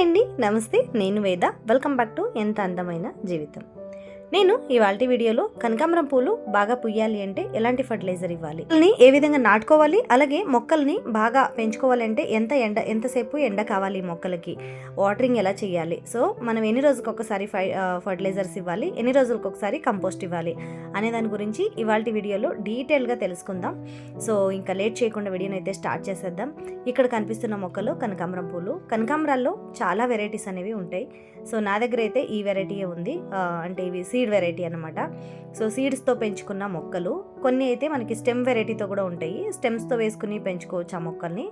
Hi అండి. నమస్తే నేను వేద. వెల్కమ్ బ్యాక్ టు ఎంత అందమైన జీవితం. నేను ఇవాళ వీడియోలో కనకాంబరం పూలు బాగా పుయ్యాలి అంటే ఎలాంటి ఫర్టిలైజర్ ఇవ్వాలి? మొక్కల్ని ఏ విధంగా నాటుకోవాలి? అలాగే మొక్కల్ని బాగా పెంచుకోవాలి అంటే ఎంత ఎండ ఎంతసేపు ఎండ కావాలి మొక్కలకి? వాటరింగ్ ఎలా చేయాలి? సో మనం ఎన్ని రోజులకు ఒకసారి ఫర్టిలైజర్స్ ఇవ్వాలి? ఎన్ని రోజులకు ఒకసారి కంపోస్ట్ ఇవ్వాలి? అనే దాని గురించి ఇవాళ వీడియోలో డీటెయిల్గా తెలుసుకుందాం. సో ఇంకా లేట్ చేయకుండా వీడియోని అయితే స్టార్ట్ చేసేద్దాం. ఇక్కడ కనిపిస్తున్న మొక్కలు కనకాంబరం పూలు. కనకాంబరాల్లో చాలా వెరైటీస్ అనేవి ఉంటాయి. సో నా దగ్గర అయితే ఈ వెరైటీయే ఉంది. అంటే ఇవి సీడ్ వెరైటీ అనమాట సో సీడ్స్తో పెంచుకున్న మొక్కలు. కొన్ని అయితే మనకి స్టెమ్ వెరైటీతో కూడా ఉంటాయి. స్టెమ్స్తో వేసుకుని పెంచుకోవచ్చు ఆ మొక్కల్ని.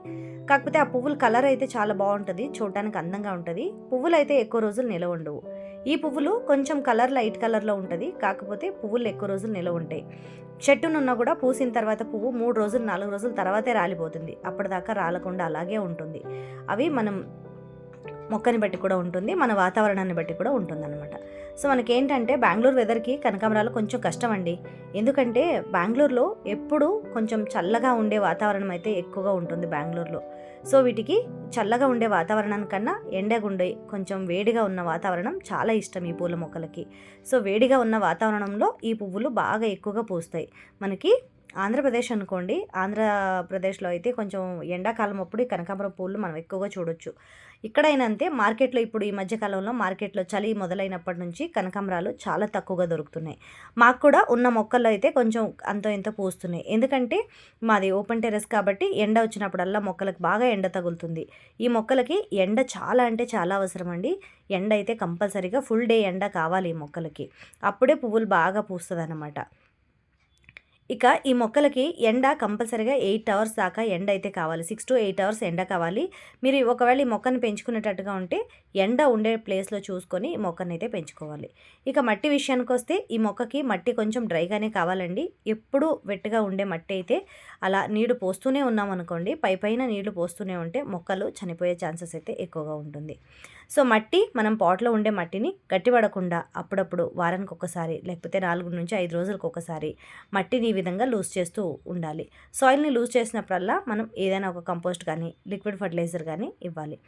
కాకపోతే ఆ పువ్వుల కలర్ అయితే చాలా బాగుంటుంది. చూడటానికి అందంగా ఉంటుంది. పువ్వులు అయితే ఎక్కువ రోజులు నిలవ ఉండవు. ఈ పువ్వులు కొంచెం కలర్ లైట్ కలర్లో ఉంటుంది. కాకపోతే పువ్వులు ఎక్కువ రోజులు నిలవ ఉంటాయి. చెట్టునున్నా కూడా పూసిన తర్వాత పువ్వు మూడు రోజులు నాలుగు రోజుల తర్వాతే రాలిపోతుంది. అప్పటిదాకా రాలకుండా అలాగే ఉంటుంది. అవి మనం మొక్కని బట్టి కూడా ఉంటుంది. మన వాతావరణాన్ని బట్టి కూడా ఉంటుంది అనమాట సో మనకేంటంటే బెంగళూరు వెదర్కి కనకాంబరాలు కొంచెం కష్టం అండి ఎందుకంటే బెంగళూరులో ఎప్పుడూ కొంచెం చల్లగా ఉండే వాతావరణం అయితే ఎక్కువగా ఉంటుంది బెంగళూరులో. సో వీటికి చల్లగా ఉండే వాతావరణం కన్నా ఎండగుండే కొంచెం వేడిగా ఉన్న వాతావరణం చాలా ఇష్టం ఈ పూల మొక్కలకి. సో వేడిగా ఉన్న వాతావరణంలో ఈ పువ్వులు బాగా ఎక్కువగా పూస్తాయి. మనకి ఆంధ్రప్రదేశ్ అనుకోండి. ఆంధ్రప్రదేశ్లో అయితే కొంచెం ఎండాకాలం అప్పుడు ఈ కనకాంబరం పూలు మనం ఎక్కువగా చూడొచ్చు. ఇక్కడైనా అంతే మార్కెట్లో ఇప్పుడు ఈ మధ్యకాలంలో మార్కెట్లో చలి మొదలైనప్పటి నుంచి కనకాంబరాలు చాలా తక్కువగా దొరుకుతున్నాయి. మాకు కూడా ఉన్న మొక్కల్లో అయితే కొంచెం అంతో ఎంతో పూస్తున్నాయి. ఎందుకంటే మాది ఓపెన్ టెరెస్ కాబట్టి ఎండ వచ్చినప్పుడల్లా మొక్కలకు బాగా ఎండ తగులుతుంది. ఈ మొక్కలకి ఎండ చాలా అంటే చాలా అవసరం అండి. ఎండ అయితే కంపల్సరీగా ఫుల్ డే ఎండ కావాలి ఈ మొక్కలకి. అప్పుడే పువ్వులు బాగా పూస్తుంది ఇక ఈ మొక్కలకి ఎండ కంపల్సరీగా ఎయిట్ అవర్స్ దాకా ఎండ అయితే కావాలి. సిక్స్ టు ఎయిట్ అవర్స్ ఎండ కావాలి. మీరు ఒకవేళ ఈ మొక్కను పెంచుకునేటట్టుగా ఉంటే ఎండ ఉండే ప్లేస్లో చూసుకొని ఈ మొక్కను అయితే పెంచుకోవాలి. ఇక మట్టి విషయానికి వస్తే ఈ మొక్కకి మట్టి కొంచెం డ్రైగానే కావాలండి. ఎప్పుడూ వెట్టుగా ఉండే మట్టి అయితే అలా నీడు పోస్తూనే ఉన్నాం అనుకోండి పై పైన నీళ్ళు పోస్తూనే ఉంటే మొక్కలు చనిపోయే ఛాన్సెస్ అయితే ఎక్కువగా ఉంటుంది. సో మట్టి మనం పాట్లో ఉండే మట్టిని గట్టిపడకుండా అప్పుడప్పుడు వారానికి ఒకసారి లేకపోతే నాలుగు నుంచి ఐదు రోజులకు ఒకసారి మట్టిని ఈ విధంగా లూజ్ చేస్తూ ఉండాలి. సాయిల్ని లూజ్ చేసినప్పుడల్లా మనం ఏదైనా ఒక కంపోస్ట్ కానీ లిక్విడ్ ఫర్టిలైజర్ కానీ ఇవ్వాలి.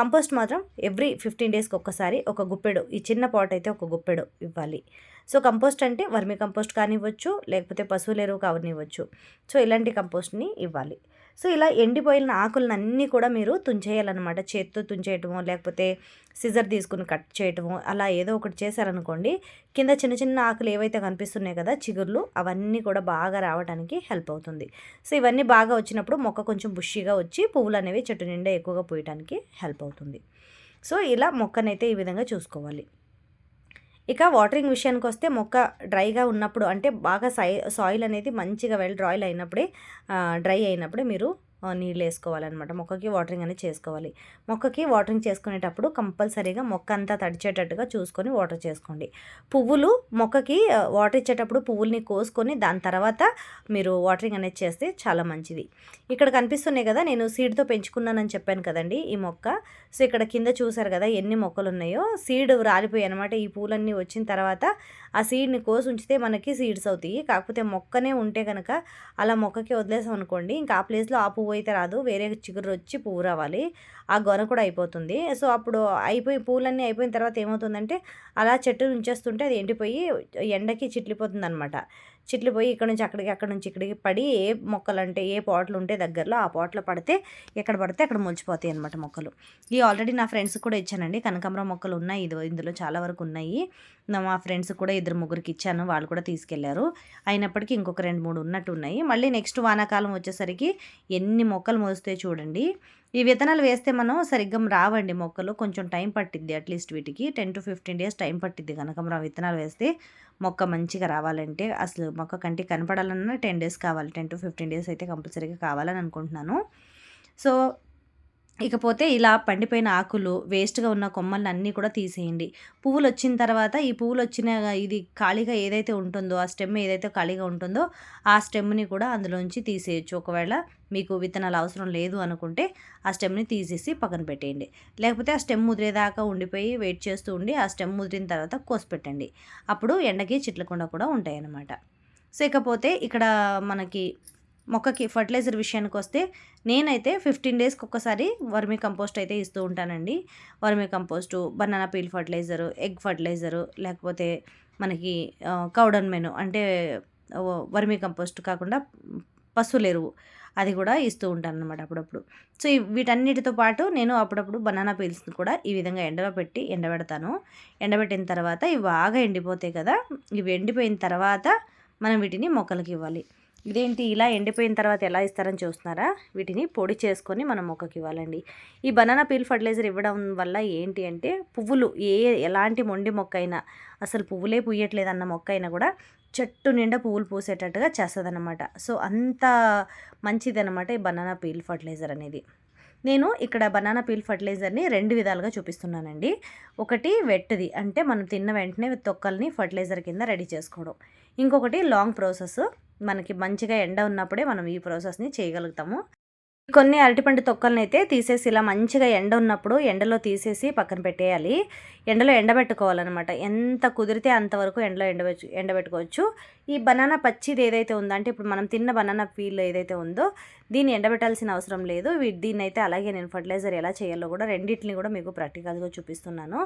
కంపోస్ట్ మాత్రం ఎవ్రీ ఫిఫ్టీన్ డేస్కి ఒక్కసారి ఒక గుప్పెడు ఈ చిన్న పాట్ అయితే ఒక గుప్పెడు ఇవ్వాలి. సో కంపోస్ట్ అంటే వర్మి కంపోస్ట్ కానివ్వచ్చు లేకపోతే పశువుల ఎరువు కానివ్వచ్చు. సో ఇలాంటి కంపోస్ట్ని ఇవ్వాలి. సో ఇలా ఎండిపోయిన ఆకులను అన్నీ కూడా మీరు తుంచేయాలన్నమాట. చేత్తో తుంచేయటమో లేకపోతే సిజర్ తీసుకుని కట్ చేయటమో అలా ఏదో ఒకటి చేశారనుకోండి కింద చిన్న చిన్న ఆకులు ఏవైతే కనిపిస్తున్నాయి కదా చిగుర్లు అవన్నీ కూడా బాగా రావడానికి హెల్ప్ అవుతుంది. సో ఇవన్నీ బాగా వచ్చినప్పుడు మొక్క కొంచెం బుషిగా వచ్చి పువ్వులు అనేవి చెట్టు నిండా ఎక్కువగా పోయటానికి హెల్ప్ అవుతుంది. సో ఇలా మొక్కనైతే ఈ విధంగా చూసుకోవాలి. ఇక వాటరింగ్ విషయానికి వస్తే మొక్క డ్రైగా ఉన్నప్పుడు అంటే బాగా సై సాయిల్ అనేది మంచిగా వెల్ డ్రాయిల్ అయినప్పుడే డ్రై అయినప్పుడే మీరు నీళ్ళు వేసుకోవాలన్నమాట. మొక్కకి వాటరింగ్ అనేది చేసుకోవాలి. మొక్కకి వాటరింగ్ చేసుకునేటప్పుడు కంపల్సరీగా మొక్క అంతా తడిచేటట్టుగా చూసుకొని వాటర్ చేసుకోండి. పువ్వులు మొక్కకి వాటర్ ఇచ్చేటప్పుడు పువ్వుల్ని కోసుకొని దాని తర్వాత మీరు వాటరింగ్ అనేది చేస్తే చాలా మంచిది. ఇక్కడ కనిపిస్తున్నాయి కదా నేను సీడ్తో పెంచుకున్నానని చెప్పాను కదండి ఈ మొక్క. సో ఇక్కడ కింద చూసారు కదా ఎన్ని మొక్కలు ఉన్నాయో సీడ్ రాలిపోయి అనమాట ఈ పూలన్నీ వచ్చిన తర్వాత ఆ సీడ్ని కోసి ఉంచితే మనకి సీడ్స్ అవుతాయి. కాకపోతే మొక్కనే ఉంటే కనుక అలా మొక్కకి వదిలేసాం అనుకోండి ఇంకా ఆ ప్లేస్లో ఆ పువ్వు అయితే రాదు. వేరే చిగురు వచ్చి పువ్వు రావాలి. ఆ గొన కూడా అయిపోతుంది. సో అప్పుడు అయిపోయి పూలన్నీ అయిపోయిన తర్వాత ఏమవుతుందంటే అలా చెట్టు ఉంచేస్తుంటే అది ఎండిపోయి ఎండకి చిట్లిపోతుంది అనమాట చిట్లిపోయి ఇక్కడ నుంచి అక్కడికి అక్కడ నుంచి ఇక్కడికి పడి ఏ మొక్కలు అంటే ఏ పాటలు ఉంటే దగ్గరలో ఆ పాటలు పడితే ఎక్కడ పడితే అక్కడ మొలిచిపోతాయి అనమాట మొక్కలు. ఈ ఆల్రెడీ నా ఫ్రెండ్స్ కూడా ఇచ్చానండి. కనకాంబరం మొక్కలు ఉన్నాయి. ఇది ఇందులో చాలా వరకు ఉన్నాయి. మా ఫ్రెండ్స్ కూడా ఇద్దరు ముగ్గురికి ఇచ్చాను. వాళ్ళు కూడా తీసుకెళ్ళారు. అయినప్పటికీ ఇంకొక రెండు మూడు ఉన్నట్టు ఉన్నాయి. మళ్ళీ నెక్స్ట్ వానాకాలం వచ్చేసరికి ఎన్ని మొక్కలు మోస్తాయి చూడండి. ఈ విత్తనాలు వేస్తే మనం సరిగ్గా రావండి మొక్కలు. కొంచెం టైం పట్టిద్ది అట్లీస్ట్ వీటికి. Ten to fifteen days time పట్టిద్ది మనం విత్తనాలు వేస్తే మొక్క మంచిగా రావాలంటే. అసలు మొక్క కంటికి కనపడాలన్నా టెన్ డేస్ కావాలి. టెన్ టు ఫిఫ్టీన్ డేస్ అయితే కంపల్సరీగా కావాలని అనుకుంటున్నాను. సో ఇకపోతే ఇలా పండిపోయిన ఆకులు వేస్ట్గా ఉన్న కొమ్మల్ని అన్నీ కూడా తీసేయండి. పువ్వులు వచ్చిన తర్వాత ఈ పువ్వులు వచ్చిన ఇది ఖాళీగా ఏదైతే ఉంటుందో ఆ స్టెమ్ ఏదైతే ఖాళీగా ఉంటుందో ఆ స్టెమ్ని కూడా అందులోంచి తీసేయచ్చు. ఒకవేళ మీకు విత్తనాలు అవసరం లేదు అనుకుంటే ఆ స్టెమ్ని తీసేసి పక్కన పెట్టేయండి. లేకపోతే ఆ స్టెమ్ ముదిరేదాకా ఉండిపోయి వెయిట్ చేస్తూ ఉండి ఆ స్టెమ్ ముదిరిన తర్వాత కోసి పెట్టండి. అప్పుడు ఎండకి చిట్లకుండా కూడా ఉంటాయన్నమాట. సో ఇకపోతే ఇక్కడ మనకి మొక్కకి ఫర్టిలైజర్ విషయానికి వస్తే నేనైతే ఫిఫ్టీన్ డేస్కి ఒక్కసారి వర్మీ కంపోస్ట్ అయితే ఇస్తూ ఉంటానండి. Vermi compost banana peel fertiliser egg fertiliser లేకపోతే మనకి కౌడన్ మెను అంటే వర్మీ కంపోస్ట్ కాకుండా పశువుల ఎరువు అది కూడా ఇస్తూ ఉంటాను అనమాట అప్పుడప్పుడు. సో వీటన్నిటితో పాటు నేను అప్పుడప్పుడు బనానా పీల్స్ని కూడా ఈ విధంగా ఎండలో పెట్టి ఎండబెడతాను. ఎండబెట్టిన తర్వాత ఇవి బాగా ఎండిపోతాయి కదా ఇవి ఎండిపోయిన తర్వాత మనం వీటిని మొక్కలకి ఇవ్వాలి. ఇదేంటి? ఇలా ఎండిపోయిన తర్వాత ఎలా ఇస్తారని చూస్తున్నారా? వీటిని పొడి చేసుకొని మనం మొక్కకి ఇవ్వాలండి. ఈ బనానా పీల్ ఫర్టిలైజర్ ఇవ్వడం వల్ల ఏంటి అంటే పువ్వులు ఏ ఎలాంటి మొండి మొక్క అయినా అసలు పువ్వులే పూయట్లేదు అన్న మొక్క అయినా కూడా చెట్టు నిండా పువ్వులు పూసేటట్టుగా చేస్తుంది అనమాట సో అంత మంచిదనమాట ఈ బనానా పీల్ ఫర్టిలైజర్ అనేది. నేను ఇక్కడ బనానా పీల్ ఫర్టిలైజర్ని రెండు విధాలుగా చూపిస్తున్నానండి. ఒకటి వెట్ది అంటే మనం తిన్న వెంటనే తొక్కల్ని ఫర్టిలైజర్ కింద రెడీ చేసుకోవడం. ఇంకొకటి లాంగ్ ప్రాసెస్ మనకి మంచిగా ఎండ ఉన్నప్పుడే మనం ఈ ప్రాసెస్ని చేయగలుగుతాము. కొన్ని అరటిపండు తొక్కలను అయితే తీసేసి ఇలా మంచిగా ఎండ ఉన్నప్పుడు ఎండలో తీసేసి పక్కన పెట్టేయాలి. ఎండలో ఎండబెట్టుకోవాలన్నమాట. ఎంత కుదిరితే అంతవరకు ఎండలో ఎండబెచ్చు ఎండబెట్టుకోవచ్చు. ఈ బనానా పచ్చిది ఏదైతే ఉందో అంటే ఇప్పుడు మనం తిన్న బనానా పీల్ ఏదైతే ఉందో దీన్ని ఎండబెట్టాల్సిన అవసరం లేదు. దీన్ని అయితే అలాగే నేను ఫర్టిలైజర్ ఎలా చేయాలో కూడా రెండింటిని కూడా మీకు ప్రాక్టికల్గా చూపిస్తున్నాను.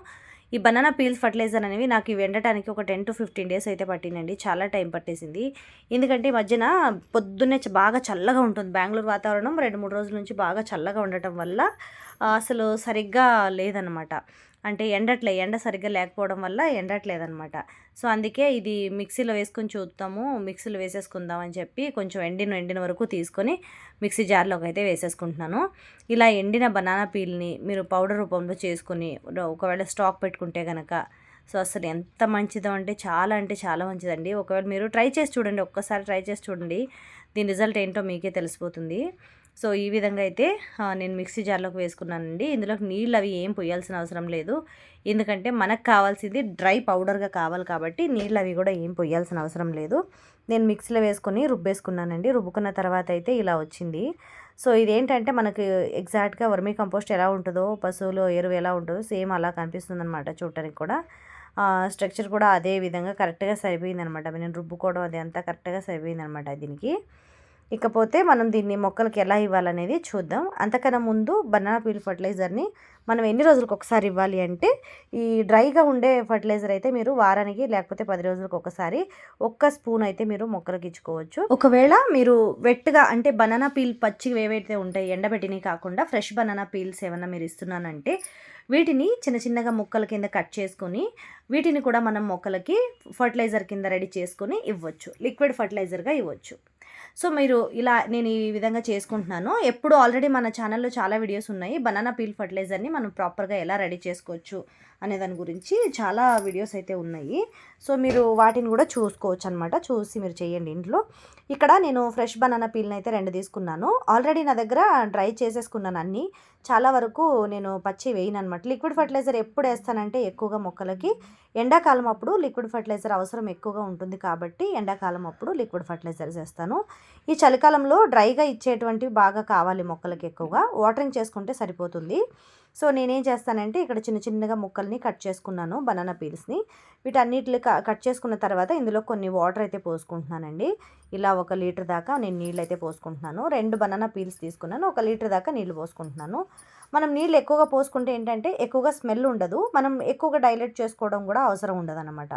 ఈ బనానా పీల్స్ ఫర్టిలైజర్ అనేవి నాకు ఇవి ఎండటానికి ఒక టెన్ టు ఫిఫ్టీన్ డేస్ అయితే పట్టిందండి. చాలా టైం పట్టేసింది. ఎందుకంటే ఈ మధ్యన పొద్దున్నే బాగా చల్లగా ఉంటుంది. బెంగళూరు వాతావరణం రెండు మూడు రోజుల నుంచి బాగా చల్లగా ఉండటం వల్ల అసలు సరిగ్గా లేదనమాట అంటే ఎండట్లే ఎండ సరిగ్గా లేకపోవడం వల్ల ఎండట్లేదనమాట సో అందుకే ఇది మిక్సీలో వేసుకొని చూద్దాము మిక్సీలో వేసేసుకుందాం అని చెప్పి కొంచెం ఎండిన ఎండిన వరకు తీసుకొని మిక్సీ జార్లోకి అయితే వేసేసుకుంటున్నాను. ఇలా ఎండిన బనానా పీల్ని మీరు పౌడర్ రూపంలో చేసుకొని ఒకవేళ స్టాక్ పెట్టుకుంటే కనుక సో అసలు ఎంత మంచిదో అంటే చాలా అంటే చాలా మంచిదండి. ఒకవేళ మీరు ట్రై చేసి చూడండి ఒక్కసారి ట్రై చేసి చూడండి దీని రిజల్ట్ ఏంటో మీకే తెలిసిపోతుంది. సో ఈ విధంగా అయితే నేను మిక్సీ జార్లోకి వేసుకున్నానండి. ఇందులోకి నీళ్ళు అవి ఏం పోయాల్సిన అవసరం లేదు. ఎందుకంటే మనకు కావాల్సింది డ్రై పౌడర్గా కావాలి కాబట్టి నీళ్ళు అవి కూడా ఏం పోయాల్సిన అవసరం లేదు. నేను మిక్సీలో వేసుకొని రుబ్బేసుకున్నానండి. రుబ్బుకున్న తర్వాత అయితే ఇలా వచ్చింది. సో ఇదేంటంటే మనకి ఎగ్జాక్ట్గా వర్మీ కంపోస్ట్ ఎలా ఉంటుందో పశువులు ఎరువు ఎలా ఉంటుందో సేమ్ అలా కనిపిస్తుంది అనమాట చూడటానికి కూడా. స్ట్రక్చర్ కూడా అదే విధంగా కరెక్ట్గా సరిపోయింది అనమాట నేను రుబ్బుకోవడం అది అంతా కరెక్ట్గా సరిపోయిందనమాట దీనికి. ఇకపోతే మనం దీన్ని మొక్కలకి ఎలా ఇవ్వాలనేది చూద్దాం. అంతకన్నా ముందు బనానా పీల్ ఫర్టిలైజర్ని మనం ఎన్ని రోజులకు ఒకసారి ఇవ్వాలి అంటే ఈ డ్రైగా ఉండే ఫర్టిలైజర్ అయితే మీరు వారానికి లేకపోతే పది రోజులకు ఒకసారి ఒక్క స్పూన్ అయితే మీరు మొక్కలకి ఇచ్చుకోవచ్చు. ఒకవేళ మీరు వెట్గా అంటే బనానా పీల్ పచ్చి ఏవైతే ఉంటాయి ఎండబెట్టినవి కాకుండా ఫ్రెష్ బనానా పీల్స్ ఏమన్నా మీరు ఇస్తున్నానంటే వీటిని చిన్న చిన్నగా ముక్కల కింద కట్ చేసుకొని వీటిని కూడా మనం మొక్కలకి ఫర్టిలైజర్ కింద రెడీ చేసుకొని ఇవ్వచ్చు. లిక్విడ్ ఫర్టిలైజర్గా ఇవ్వచ్చు. సో మీరు ఇలా నేను ఈ విధంగా చేసుకుంటున్నాను. ఎప్పుడు ఆల్రెడీ మన ఛానల్లో చాలా వీడియోస్ ఉన్నాయి. బనానా పీల్ ఫర్టిలైజర్ని మనం ప్రాపర్గా ఎలా రెడీ చేసుకోవచ్చు అనే దాని గురించి చాలా వీడియోస్ అయితే ఉన్నాయి. సో మీరు వాటిని కూడా చూసుకోవచ్చు అనమాట చూసి మీరు చేయండి ఇంట్లో. ఇక్కడ నేను ఫ్రెష్ బనానా పీల్ని అయితే రెండు తీసుకున్నాను. ఆల్రెడీ నా దగ్గర డ్రై చేసేసుకున్నాను అన్నీ. చాలా వరకు నేను పచ్చి వేయను అనమాట లిక్విడ్ ఫర్టిలైజర్ ఎప్పుడు వేస్తానంటే ఎక్కువగా మొక్కలకి. ఎండాకాలం అప్పుడు లిక్విడ్ ఫర్టిలైజర్ అవసరం ఎక్కువగా ఉంటుంది కాబట్టి ఎండాకాలం అప్పుడు లిక్విడ్ ఫర్టిలైజర్స్ వేస్తాను ఈ చలికాలంలో డ్రైగా ఇచ్చేటువంటివి బాగా కావాలి మొక్కలకి ఎక్కువగా. వాటరింగ్ చేసుకుంటే సరిపోతుంది. సో నేనేం చేస్తానంటే ఇక్కడ చిన్న చిన్నగా ముక్కల్ని కట్ చేసుకున్నాను బనానా పీల్స్ని. వీటన్నిటిని కట్ చేసుకున్న తర్వాత ఇందులో కొన్ని వాటర్ అయితే పోసుకుంటున్నానండి. ఇలా ఒక లీటర్ దాకా నేను నీళ్ళు అయితే పోసుకుంటున్నాను. రెండు బనానా పీల్స్ తీసుకున్నాను ఒక లీటర్ దాకా నీళ్ళు పోసుకుంటున్నాను. మనం నీళ్ళు ఎక్కువగా పోసుకుంటే ఏంటంటే ఎక్కువగా స్మెల్ ఉండదు. మనం ఎక్కువగా డైలెట్ చేసుకోవడం కూడా అవసరం ఉండదు అనమాట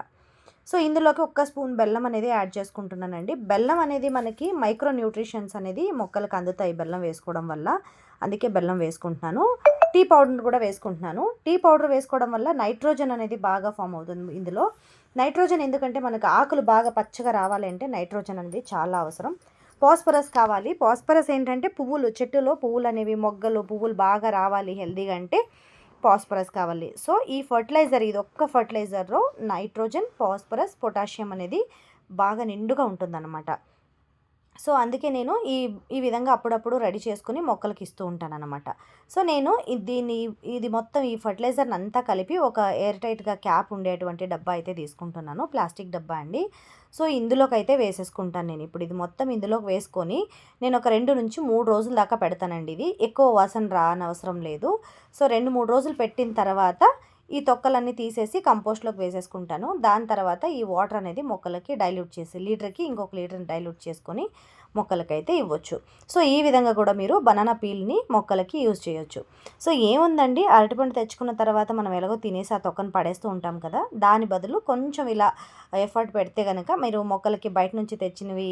సో ఇందులోకి ఒక్క స్పూన్ బెల్లం అనేది యాడ్ చేసుకుంటున్నానండి. బెల్లం అనేది మనకి మైక్రో న్యూట్రిషన్స్ అనేది మొక్కలకు అందుతాయి బెల్లం వేసుకోవడం వల్ల. అందుకే బెల్లం వేసుకుంటున్నాను. టీ పౌడర్ కూడా వేసుకుంటున్నాను. టీ పౌడర్ వేసుకోవడం వల్ల నైట్రోజన్ అనేది బాగా ఫామ్ అవుతుంది ఇందులో. నైట్రోజన్ ఎందుకంటే మనకు ఆకులు బాగా పచ్చగా రావాలి అంటే నైట్రోజన్ అనేది చాలా అవసరం. పాస్పరస్ కావాలి. పాస్పరస్ ఏంటంటే పువ్వులు చెట్టులో పువ్వులు అనేవి మొగ్గలు పువ్వులు బాగా రావాలి హెల్దీగా అంటే పాస్పరస్ కావాలి. సో ఈ ఫర్టిలైజర్ ఇది ఒక్క ఫర్టిలైజర్లో నైట్రోజన్ పాస్పరస్ పొటాషియం అనేది బాగా నిండుగా ఉంటుందన్నమాట. సో అందుకే నేను ఈ ఈ విధంగా అప్పుడప్పుడు రెడీ చేసుకుని మొక్కలకి ఇస్తూ ఉంటాను అనమాట సో నేను దీన్ని ఇది మొత్తం ఈ ఫర్టిలైజర్ని అంతా కలిపి ఒక ఎయిర్ టైట్గా క్యాప్ ఉండేటువంటి డబ్బా అయితే తీసుకుంటున్నాను. ప్లాస్టిక్ డబ్బా అండి. సో ఇందులోకి అయితే వేసేసుకుంటాను నేను. ఇప్పుడు ఇది మొత్తం ఇందులోకి వేసుకొని నేను ఒక రెండు నుంచి మూడు రోజుల దాకా పెడతానండి ఇది. ఎక్కువ వాసన రానవసరం లేదు. సో రెండు మూడు రోజులు పెట్టిన తర్వాత ఈ తొక్కలన్నీ తీసేసి కంపోస్ట్లోకి వేసేసుకుంటాను. దాని తర్వాత ఈ వాటర్ అనేది మొక్కలకి డైల్యూట్ చేసి లీటర్కి ఇంకొక లీటర్ని డైల్యూట్ చేసుకొని మొక్కలకైతే ఇవ్వచ్చు. సో ఈ విధంగా కూడా మీరు బనానా పీల్ని మొక్కలకి యూజ్ చేయొచ్చు. సో ఏముందండి? అరటిపండు తెచ్చుకున్న తర్వాత మనం ఎలాగో తినేసి ఆ తొక్కను పడేస్తూ ఉంటాం కదా! దాని బదులు కొంచెం ఇలా ఎఫర్ట్ పెడితే కనుక మీరు మొక్కలకి బయట నుంచి తెచ్చినవి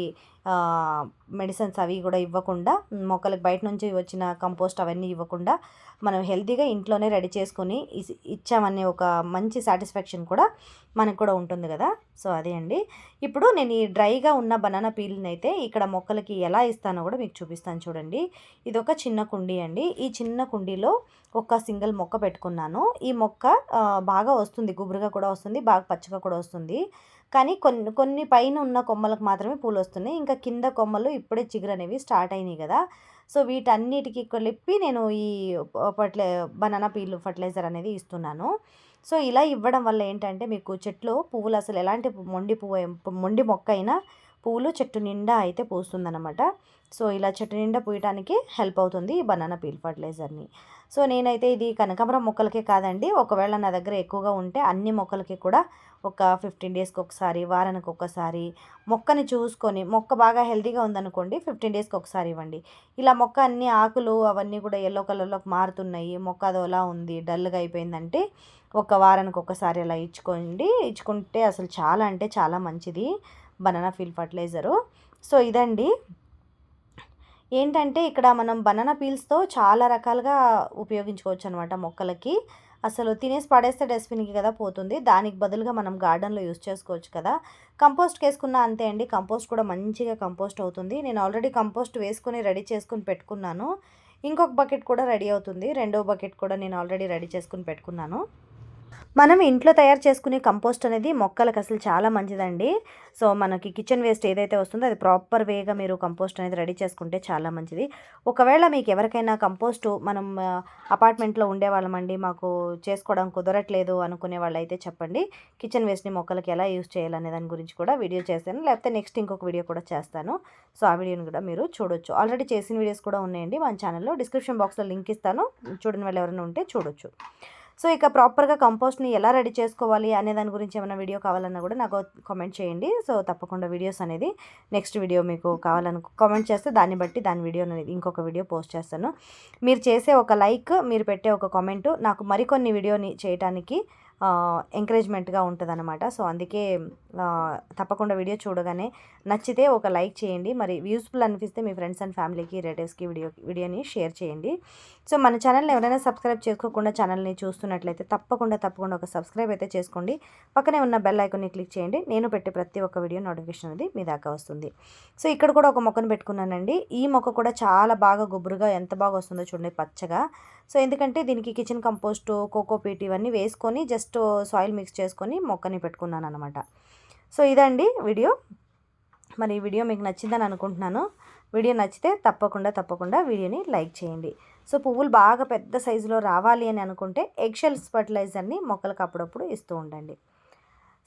మెడిసిన్స్ అవి కూడా ఇవ్వకుండా మొక్కలకి బయట నుంచి వచ్చిన కంపోస్ట్ అవన్నీ ఇవ్వకుండా మనం హెల్తీగా ఇంట్లోనే రెడీ చేసుకొని ఇస్- ఇచ్చామనే ఒక మంచి సాటిస్ఫాక్షన్ కూడా మనకు కూడా ఉంటుంది కదా. సో అదే అండి. ఇప్పుడు నేను ఈ డ్రైగా ఉన్న బనానా పీల్ని అయితే ఇక్కడ మొక్కలకి ఎలా ఇస్తానో కూడా మీకు చూపిస్తాను చూడండి. ఇది ఒక చిన్న కుండీ అండి. ఈ చిన్న కుండీలో ఒక సింగిల్ మొక్క పెట్టుకున్నాను. ఈ మొక్క బాగా వస్తుంది. గుబురుగా కూడా వస్తుంది. బాగా పచ్చగా కూడా వస్తుంది. కానీ కొన్ని కొన్ని పైన ఉన్న కొమ్మలకు మాత్రమే పూలు వస్తున్నాయి. ఇంకా కింద కొమ్మలు ఇప్పుడే చిగురు అనేవి స్టార్ట్ అయినాయి కదా. సో వీటన్నిటికీ కలిపి నేను ఈ ఫర్టిలై బనానా పీలు ఫర్టిలైజర్ అనేది ఇస్తున్నాను. సో ఇలా ఇవ్వడం వల్ల ఏంటంటే మీకు చెట్లు పువ్వులు అసలు ఎలాంటి మొండి పువ్వు మొండి మొక్క అయినా పువ్వులు చెట్టు నిండా అయితే పూస్తుందన్నమాట. సో ఇలా చెట్టు నిండా పూయటానికి హెల్ప్ అవుతుంది ఈ బనానా పీల్ ఫర్టిలైజర్ని. సో నేనైతే ఇది కనకాంబరం మొక్కలకే కాదండి. ఒకవేళ నా దగ్గర ఎక్కువగా ఉంటే అన్ని మొక్కలకి కూడా ఒక ఫిఫ్టీన్ డేస్కి ఒకసారి వారానికి ఒకసారి మొక్కని చూసుకొని మొక్క బాగా హెల్తీగా ఉందనుకోండి ఫిఫ్టీన్ డేస్కి ఒకసారి ఇవ్వండి. ఇలా మొక్క అన్ని ఆకులు అవన్నీ కూడా ఎల్లో కలర్లోకి మారుతున్నాయి మొక్క అదోలా ఉంది డల్గా అయిపోయిందంటే ఒక వారానికి ఒకసారి అలా ఇచ్చుకోండి. ఇచ్చుకుంటే అసలు చాలా అంటే చాలా మంచిది. Banana feel fertiliser. సో ఇదండి. ఏంటంటే ఇక్కడ మనం బనానా పీల్స్తో చాలా రకాలుగా ఉపయోగించుకోవచ్చు అనమాట మొక్కలకి. అసలు తినేసి పడేస్తే డస్ట్బిన్కి కదా పోతుంది. దానికి బదులుగా మనం గార్డెన్లో యూస్ చేసుకోవచ్చు కదా. కంపోస్ట్ వేసుకున్నా అంతే అండి. కంపోస్ట్ కూడా మంచిగా కంపోస్ట్ అవుతుంది. నేను ఆల్రెడీ కంపోస్ట్ వేసుకుని రెడీ చేసుకుని పెట్టుకున్నాను. ఇంకొక బకెట్ కూడా రెడీ అవుతుంది. రెండో బకెట్ కూడా నేను ఆల్రెడీ రెడీ చేసుకుని పెట్టుకున్నాను. మనం ఇంట్లో తయారు చేసుకునే కంపోస్ట్ అనేది మొక్కలకు అసలు చాలా మంచిదండి. సో మనకి కిచెన్ వేస్ట్ ఏదైతే వస్తుందో అది ప్రాపర్ వేగా మీరు కంపోస్ట్ అనేది రెడీ చేసుకుంటే చాలా మంచిది. ఒకవేళ మీకు ఎవరికైనా కంపోస్ట్ మనం అపార్ట్మెంట్లో ఉండేవాళ్ళమండి మాకు చేసుకోవడం కుదరట్లేదు అనుకునే వాళ్ళు అయితే చెప్పండి. కిచెన్ వేస్ట్ని మొక్కలకి ఎలా యూజ్ చేయాలనే దాని గురించి కూడా వీడియో చేస్తాను. లేకపోతే నెక్స్ట్ ఇంకొక వీడియో కూడా చేస్తాను. సో ఆ వీడియోని కూడా మీరు చూడొచ్చు. ఆల్రెడీ చేసిన వీడియోస్ కూడా ఉన్నాయండి. మన ఛానల్లో డిస్క్రిప్షన్ బాక్స్లో లింక్ ఇస్తాను. చూడని వాళ్ళు ఎవరైనా ఉంటే చూడొచ్చు. సో ఇక ప్రాపర్గా కంపోస్ట్ని ఎలా రెడీ చేసుకోవాలి అనే దాని గురించి ఏమైనా వీడియో కావాలన్నా కూడా నాకు కామెంట్ చేయండి. సో తప్పకుండా వీడియోస్ అనేది నెక్స్ట్ వీడియో మీకు కావాలను కామెంట్ చేస్తే దాన్ని బట్టి దాని వీడియో అనేది ఇంకొక వీడియో పోస్ట్ చేస్తాను. మీరు చేసే ఒక లైక్ మీరు పెట్టే ఒక కామెంటు నాకు మరికొన్ని వీడియోని చేయటానికి ఎంకరేజ్మెంట్గా ఉంటుంది అనమాట సో అందుకే తప్పకుండా వీడియో చూడగానే నచ్చితే ఒక లైక్ చేయండి. మరి యూస్ఫుల్ అనిపిస్తే మీ ఫ్రెండ్స్ అండ్ ఫ్యామిలీకి రిలేటివ్స్కి వీడియో వీడియోని షేర్ చేయండి. సో మన ఛానల్ని ఎవరైనా సబ్స్క్రైబ్ చేసుకోకుండా ఛానల్ని చూస్తున్నట్లయితే తప్పకుండా తప్పకుండా ఒక సబ్స్క్రైబ్ అయితే చేసుకోండి. పక్కనే ఉన్న బెల్ ఐకాన్ని క్లిక్ చేయండి. నేను పెట్టే ప్రతి ఒక్క వీడియో నోటిఫికేషన్ అనేది మీ దాకా వస్తుంది. సో ఇక్కడ కూడా ఒక మొక్కను పెట్టుకున్నానండి. ఈ మొక్క కూడా చాలా బాగా గుబురుగా ఎంత బాగా వస్తుందో చూడండి పచ్చగా. సో ఎందుకంటే దీనికి కిచెన్ కంపోస్ట్ కోకోపీట్ ఇవన్నీ వేసుకొని జస్ట్ జస్ట్ సాయిల్ మిక్స్ చేసుకొని మొక్కని పెట్టుకున్నాను అనమాట సో ఇదండి వీడియో. మరి ఈ వీడియో మీకు నచ్చిందని అనుకుంటున్నాను. వీడియో నచ్చితే తప్పకుండా తప్పకుండా వీడియోని లైక్ చేయండి. సో పువ్వులు బాగా పెద్ద సైజులో రావాలి అని అనుకుంటే ఎగ్షెల్స్ ఫర్టిలైజర్ని మొక్కలకు అప్పుడప్పుడు ఇస్తూ ఉండండి.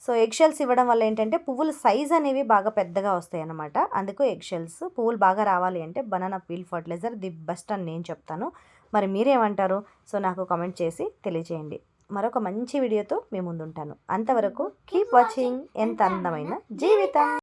సో ఎగ్షెల్స్ ఇవ్వడం వల్ల ఏంటంటే పువ్వుల సైజ్ అనేవి బాగా పెద్దగా వస్తాయి అన్నమాట అందుకు ఎగ్షెల్స్ పువ్వులు బాగా రావాలి అంటే banana peel fertiliser the best అని నేను చెప్తాను. మరి మీరేమంటారు? సో నాకు కామెంట్ చేసి తెలియజేయండి మరొక మంచి వీడియోతో మీ ముందుంటాను. అంతవరకు కీప్ వాచింగ్ ఎంత అందమైన జీవితం.